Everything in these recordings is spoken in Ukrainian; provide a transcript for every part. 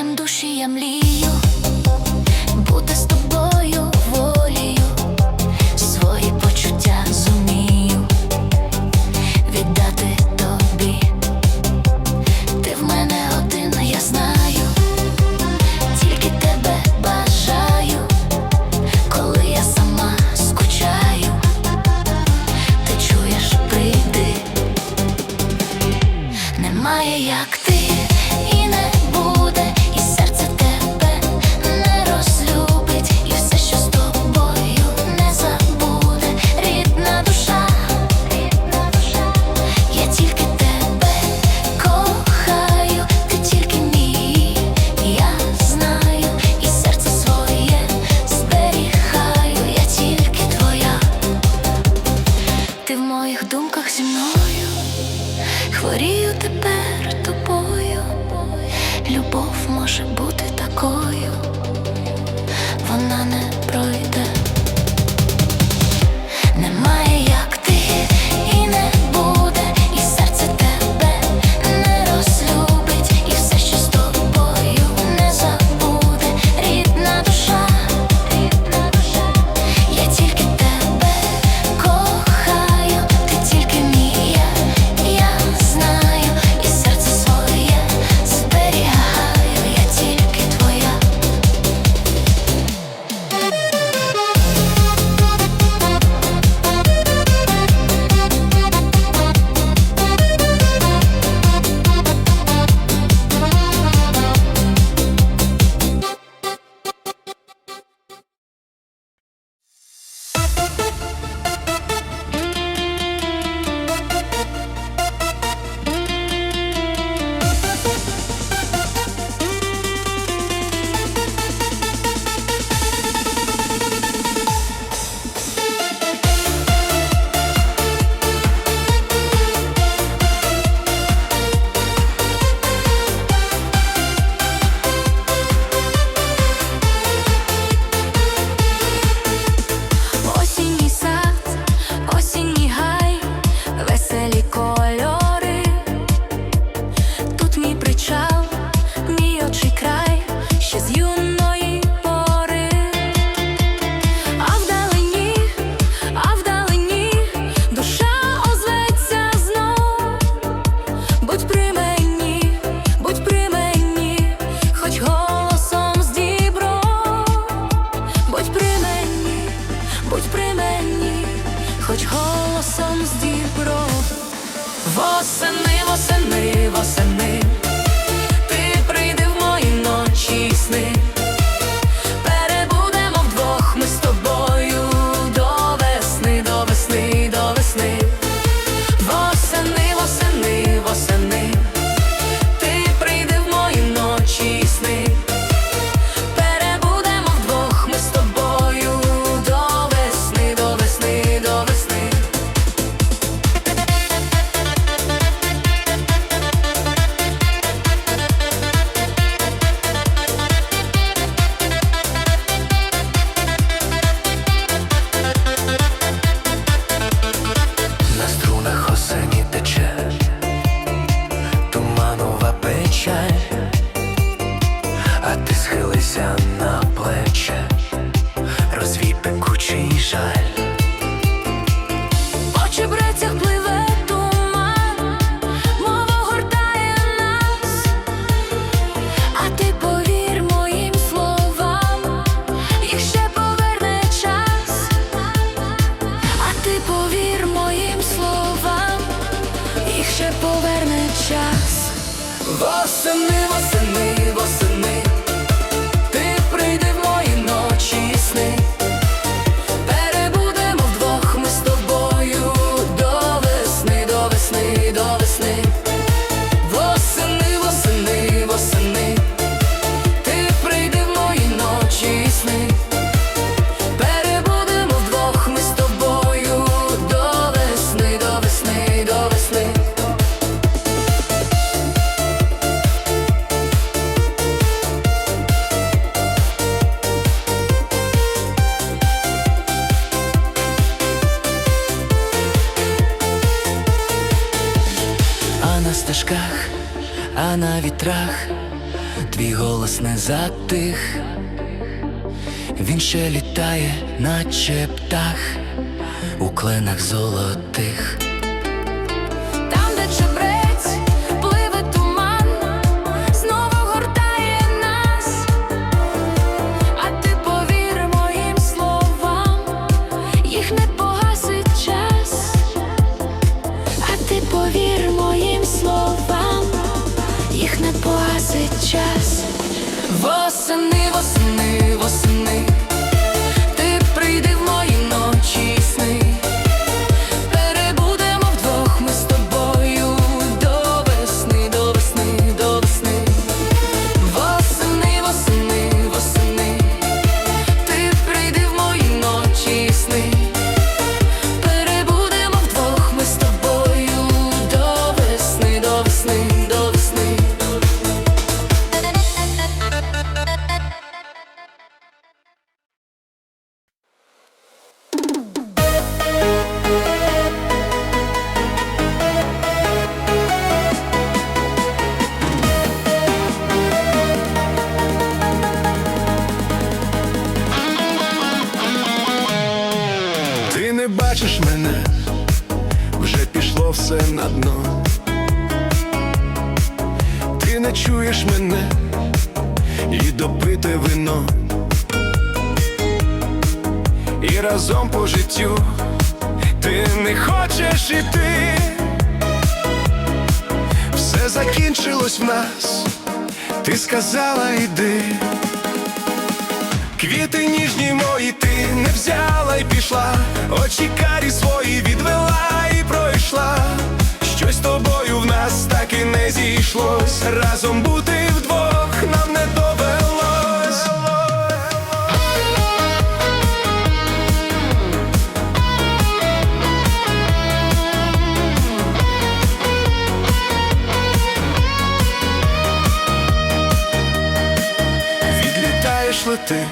диханням душі я млію, бути з тобою. голосом з Дніпро. Восени, восени, восени. Наче поверне час. Восени, восени, восени, стежках, а на вітрах твій голос не затих, він ще літає, наче птах у кленах золотих. Погасить час. Восени, восени, восени, все на дно. Ти не чуєш мене і допите вино. І разом по життю ти не хочеш іти. Все закінчилось в нас, ти сказала йди. Квіти ніжні мої ти не взяла й пішла, очі карі свої відвела і пройшла. Щось тобою в нас так і не зійшлось. Разом бути вдвох нам не довелось. Відлітаєш лети,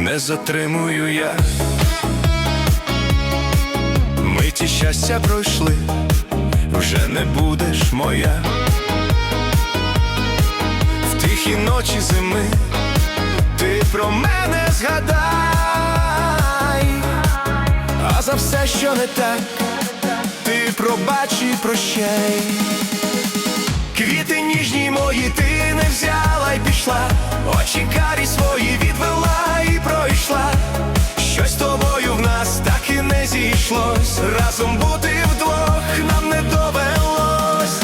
не затримую я. Миті щастя пройшли, вже не будеш моя. В тихі ночі зими ти про мене згадай, а за все, що не так, ти пробач і прощай. Квіти ніжні мої ти не взяла й пішла, очі карі свої відвела не. Разом бути вдвох нам не довелось.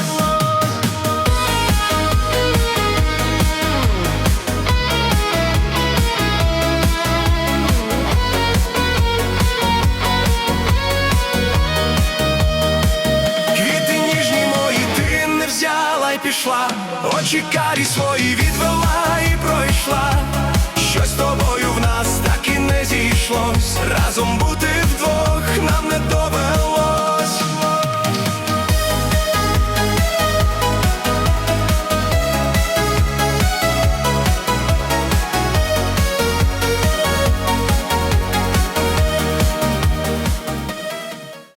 Квіти ніжні мої ти не взяла й пішла, очі карі свої.